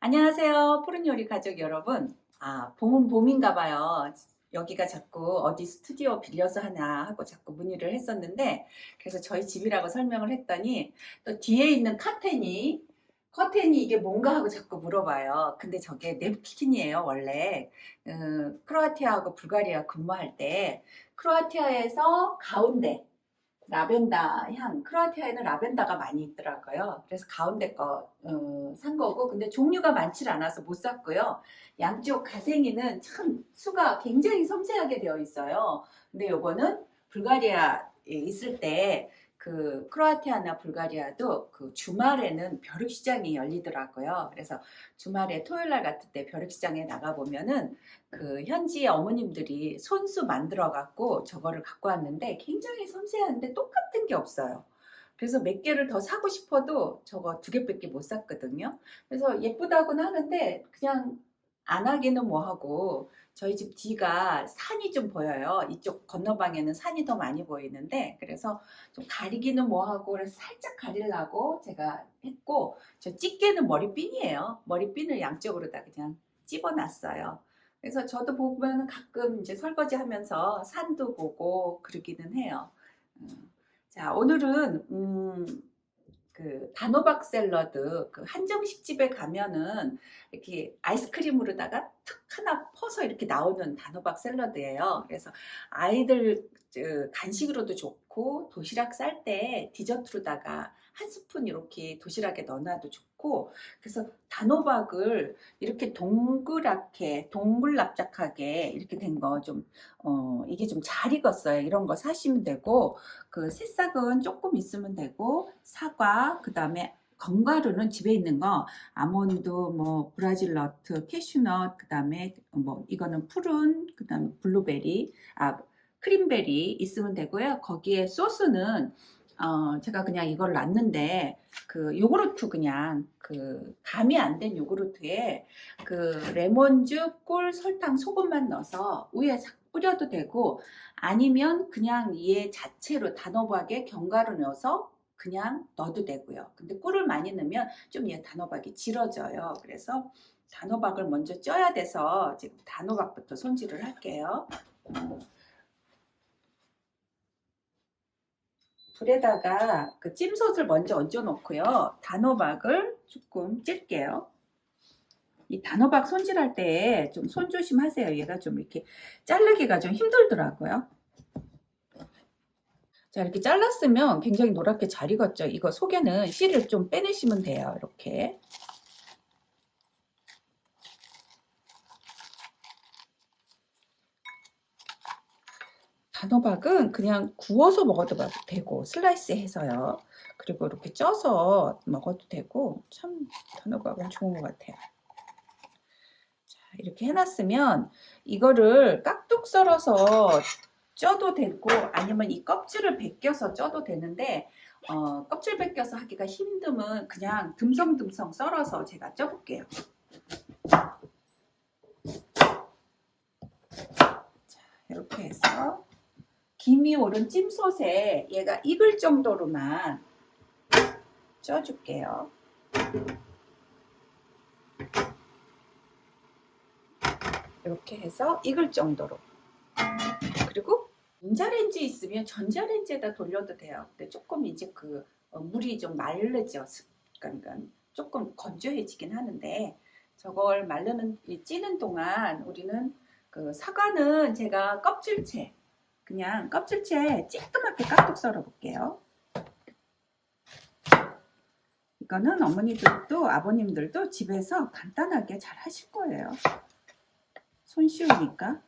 안녕하세요. 푸른 요리 가족 여러분. 아, 봄은 봄인가 봐요. 여기가 자꾸 어디 스튜디오 빌려서 하나 하고 자꾸 문의를 했었는데, 그래서 저희 집이라고 설명을 했더니, 또 뒤에 있는 카텐이, 커튼이 이게 뭔가 하고 자꾸 물어봐요. 근데 저게 냅킨이에요, 원래. 음, 크로아티아하고 불가리아 근무할 때, 크로아티아에서 가운데, 라벤더 향, 크로아티아에는 라벤더가 많이 있더라고요. 그래서 가운데 거, 어, 산 거고, 근데 종류가 많지 않아서 못 샀고요. 양쪽 가생이는 참 수가 굉장히 섬세하게 되어 있어요. 근데 요거는 불가리아에 있을 때, 그 크로아티아나 불가리아도 그 주말에는 벼룩시장이 열리더라고요. 그래서 주말에 토요일 날 같은 때 벼룩시장에 나가 보면은 그 현지 어머님들이 손수 만들어 갖고 저거를 갖고 왔는데 굉장히 섬세한데 똑같은 게 없어요. 그래서 몇 개를 더 사고 싶어도 저거 두 개밖에 못 샀거든요. 그래서 예쁘다고는 하는데 그냥 안 하기는 뭐하고 저희 집 뒤가 산이 좀 보여요. 이쪽 건너방에는 산이 더 많이 보이는데 그래서 좀 가리기는 뭐하고 그래서 살짝 가리려고 제가 했고 저 집게는 머리핀이에요. 머리핀을 양쪽으로 다 그냥 집어놨어요. 그래서 저도 보면 가끔 이제 설거지 하면서 산도 보고 그러기는 해요. 음, 자, 오늘은, 음, 그 단호박 샐러드 그 한정식 집에 가면은 이렇게 아이스크림으로다가 탁 하나 퍼서 이렇게 나오는 단호박 샐러드예요. 그래서 아이들 저, 간식으로도 좋고 도시락 쌀 때 디저트로다가 한 스푼 이렇게 도시락에 넣어놔도 좋고 그래서 단호박을 이렇게 동그랗게 동글납작하게 이렇게 된 거 좀 어, 이게 좀 잘 익었어요. 이런 거 사시면 되고 그 새싹은 조금 있으면 되고 사과 그 다음에 견과류는 집에 있는 거 아몬드 뭐 브라질 너트 캐슈넛 그다음에 뭐 이거는 푸른 그다음에 블루베리 아 크림베리 있으면 되고요. 거기에 소스는 어, 제가 그냥 이걸 놨는데, 그, 요구르트 그냥, 그, 감이 안 된 요구르트에, 그, 레몬즙, 꿀, 설탕, 소금만 넣어서 위에 싹 뿌려도 되고, 아니면 그냥 얘 자체로 단호박에 견과류 넣어서 그냥 넣어도 되고요. 근데 꿀을 많이 넣으면 좀 얘 단호박이 질어져요. 그래서 단호박을 먼저 쪄야 돼서 지금 단호박부터 손질을 할게요. 불에다가 그 찜솥을 먼저 얹어 놓고요. 단호박을 조금 찔게요. 이 단호박 손질할 때 좀 손 조심하세요. 얘가 좀 이렇게 자르기가 좀 힘들더라고요. 자, 이렇게 잘랐으면 굉장히 노랗게 잘 익었죠. 이거 속에는 씨를 좀 빼내시면 돼요. 이렇게. 단호박은 그냥 구워서 먹어도 되고 슬라이스 해서요. 그리고 이렇게 쪄서 먹어도 되고 참 단호박은 좋은 것 같아요. 자, 이렇게 해놨으면 이거를 깍둑 썰어서 쪄도 되고 아니면 이 껍질을 벗겨서 쪄도 되는데 어, 껍질 벗겨서 하기가 힘들면 그냥 듬성듬성 썰어서 제가 쪄볼게요. 자, 이렇게 해서 김이 오른 찜솥에 얘가 익을 정도로만 쪄줄게요. 이렇게 해서 익을 정도로. 그리고 전자레인지 있으면 전자레인지에다 돌려도 돼요. 근데 조금 이제 그 어, 물이 좀 마르죠. 그러니까 조금 건조해지긴 하는데 저걸 마르는 이 찌는 동안 우리는 그 사과는 제가 껍질채 그냥 껍질째 쬐끄맣게 깍둑 썰어 볼게요. 이거는 어머니들도 아버님들도 집에서 간단하게 잘 하실 거예요. 손 쉬우니까.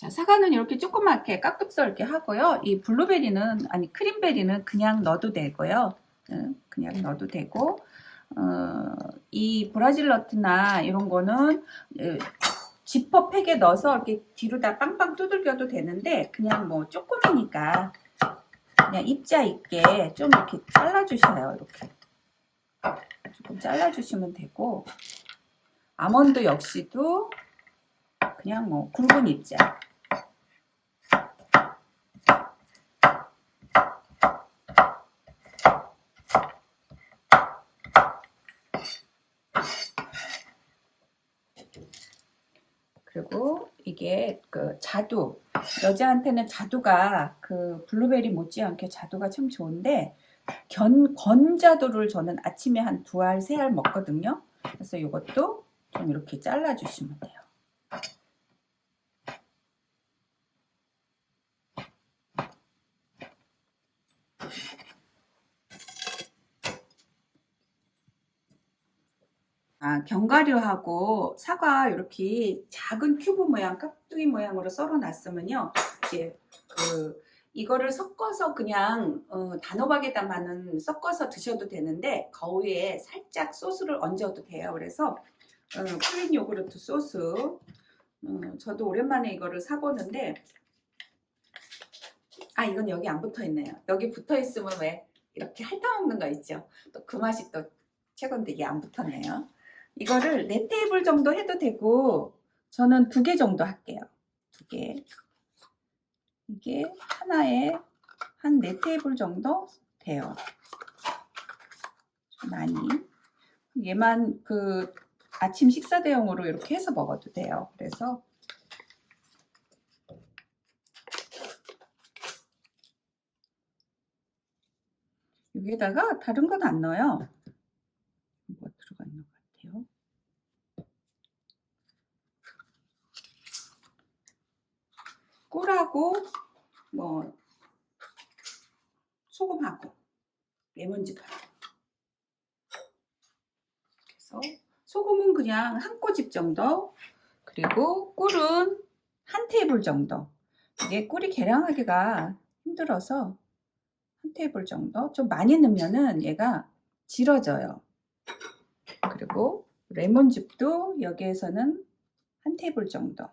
자, 사과는 이렇게 조그맣게 깍둑 썰게 하고요. 이 블루베리는, 아니, 크림베리는 그냥 넣어도 되고요. 그냥 넣어도 되고, 어, 이 브라질 너트나 이런 거는 지퍼팩에 넣어서 이렇게 뒤로 다 빵빵 두들겨도 되는데 그냥 뭐 조금이니까 그냥 입자 있게 좀 이렇게 잘라주셔요. 이렇게 조금 잘라주시면 되고 아몬드 역시도 그냥 뭐 굵은 입자 그리고 이게 그 자두 여자한테는 자두가 그 블루베리 못지않게 자두가 참 좋은데 견 건자두를 저는 아침에 한 두 알 세 알 먹거든요. 그래서 이것도 좀 이렇게 잘라 주시면 돼요. 아, 견과류하고 사과 이렇게 작은 큐브 모양, 깍두기 모양으로 썰어 놨으면요. 이제 그 이거를 섞어서 그냥 어, 단호박에다만은 섞어서 드셔도 되는데 거위에 살짝 소스를 얹어도 돼요. 그래서 어, 플린 요구르트 소스. 어, 저도 오랜만에 이거를 사보는데 아 이건 여기 안 붙어 있네요. 여기 붙어 있으면 왜 이렇게 핥아먹는 거 있죠. 또 그 맛이 또 최고인데 이게 안 붙었네요. 이거를 네 테이블 정도 해도 되고 저는 두 개 정도 할게요. 두 개. 이게 하나에 한 네 테이블 정도 돼요. 좀 많이. 얘만 그 아침 식사 대용으로 이렇게 해서 먹어도 돼요. 그래서 여기에다가 다른 건 안 넣어요. 뭐 들어가 있는 것 같아요. 꿀하고 뭐 소금하고 레몬즙하고 그래서 소금은 그냥 한 꼬집 정도. 그리고 꿀은 한 테이블 정도. 이게 꿀이 계량하기가 힘들어서 한 테이블 정도. 좀 많이 넣으면은 얘가 질어져요. 그리고 레몬즙도 여기에서는 한 테이블 정도.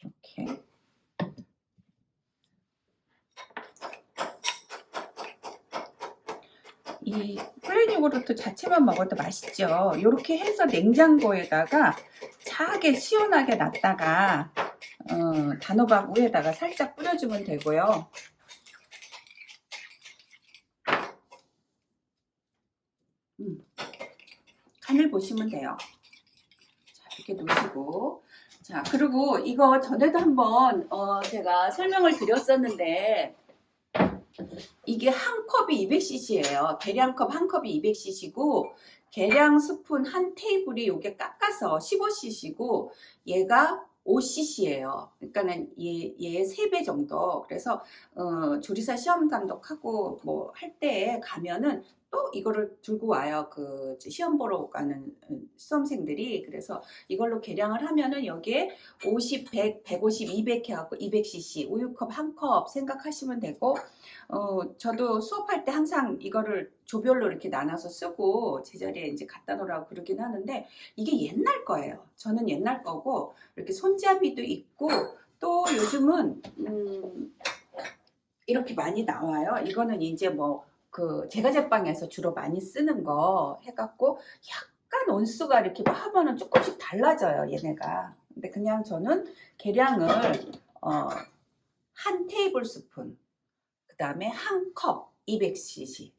이렇게 이 플레인 요구르트 자체만 먹어도 맛있죠. 이렇게 해서 냉장고에다가 차게 시원하게 놨다가 어, 단호박 위에다가 살짝 뿌려주면 되고요. 음, 간을 보시면 돼요. 자, 이렇게 놓으시고 자, 그리고 이거 전에도 한번 어, 제가 설명을 드렸었는데 이게 한 컵이 200cc예요. 계량컵 한 컵이 200cc고 계량 스푼 한 테이블이 요게 깎아서 15cc고 얘가 5cc예요. 그러니까는 얘, 얘 3배 정도. 그래서 어, 조리사 시험 감독하고 뭐 할 때 가면은 또 이거를 들고 와요. 그 시험 보러 가는 수험생들이. 그래서 이걸로 계량을 하면은 여기에 50, 100, 150, 200 해갖고 200cc 우유컵 한 컵 생각하시면 되고, 어, 저도 수업할 때 항상 이거를 조별로 이렇게 나눠서 쓰고 제자리에 이제 갖다 놓으라고 그러긴 하는데 이게 옛날 거예요. 저는 옛날 거고 이렇게 손잡이도 있고 또 요즘은 음, 이렇게 많이 나와요. 이거는 이제 뭐 그 제가 제빵에서 주로 많이 쓰는 거 해갖고 약간 온수가 이렇게 뭐 하면은 조금씩 달라져요 얘네가. 근데 그냥 저는 계량을 어, 한 테이블 스푼 그 다음에 한 컵 200cc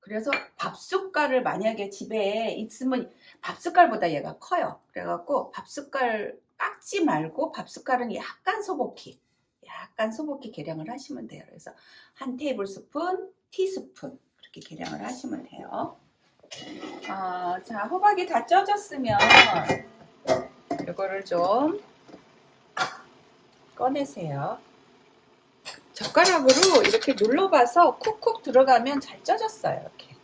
그래서 밥숟갈을 만약에 집에 있으면 밥숟갈보다 얘가 커요. 그래갖고 밥숟갈 깎지 말고 밥숟갈은 약간 소복히 약간 소복히 계량을 하시면 돼요. 그래서 한 테이블 스푼, 티스푼 그렇게 계량을 하시면 돼요. 아, 자 호박이 다 쪄졌으면 이거를 좀 꺼내세요. 젓가락으로 이렇게 눌러봐서 쿡쿡 들어가면 잘 쪄졌어요. 이렇게.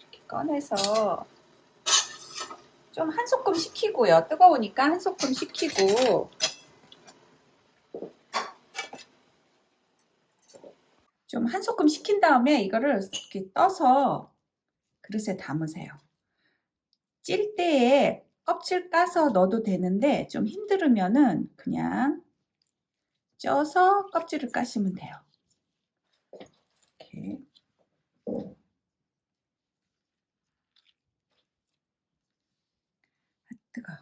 이렇게 꺼내서 좀 한 소끔 식히고요. 뜨거우니까 한 소끔 식히고 좀 한 소끔 식힌 다음에 이거를 이렇게 떠서 그릇에 담으세요. 찔 때에 껍질 까서 넣어도 되는데 좀 힘들으면은 그냥 쪄서 껍질을 까시면 돼요. 이렇게. 뜨거.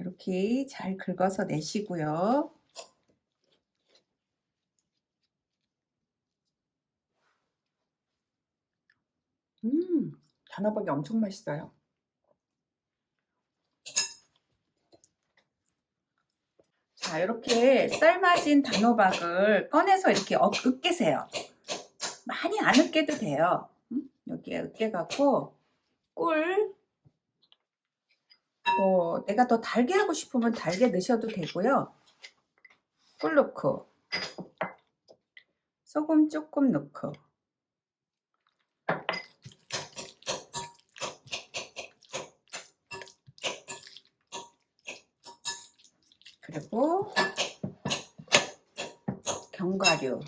이렇게 잘 긁어서 내시고요. 음, 단호박이 엄청 맛있어요. 자, 이렇게 삶아진 단호박을 꺼내서 이렇게 어, 으깨세요. 많이 안 으깨도 돼요. 음? 여기에 으깨갖고 꿀, 뭐 내가 더 달게 하고 싶으면 달게 넣으셔도 되고요. 꿀 넣고 소금 조금 넣고 그리고 견과류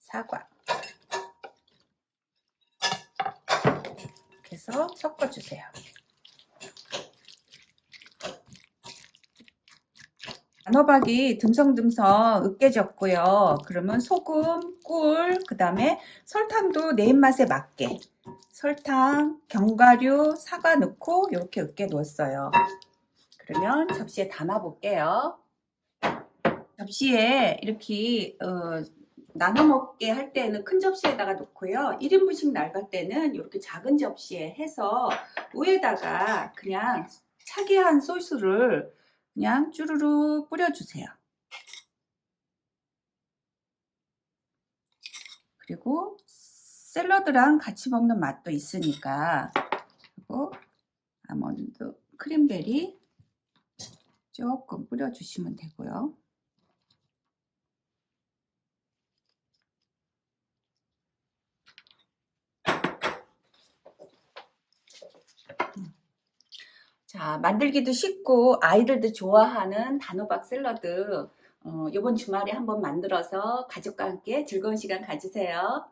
사과 이렇게 해서 섞어주세요. 단호박이 듬성듬성 으깨졌고요. 그러면 소금, 꿀, 그 다음에 설탕도 내 입맛에 맞게 설탕, 견과류, 사과 넣고 이렇게 으깨 놓았어요. 그러면 접시에 담아 볼게요. 접시에 이렇게 어, 나눠 먹게 할 때는 큰 접시에다가 놓고요. 1인분씩 나갈 때는 이렇게 작은 접시에 해서 위에다가 그냥 차게 한 소스를 그냥 쭈루루 뿌려주세요. 그리고 샐러드랑 같이 먹는 맛도 있으니까 그리고 아몬드 크림베리 조금 뿌려주시면 되고요. 자, 만들기도 쉽고 아이들도 좋아하는 단호박 샐러드 어, 이번 주말에 한번 만들어서 가족과 함께 즐거운 시간 가지세요.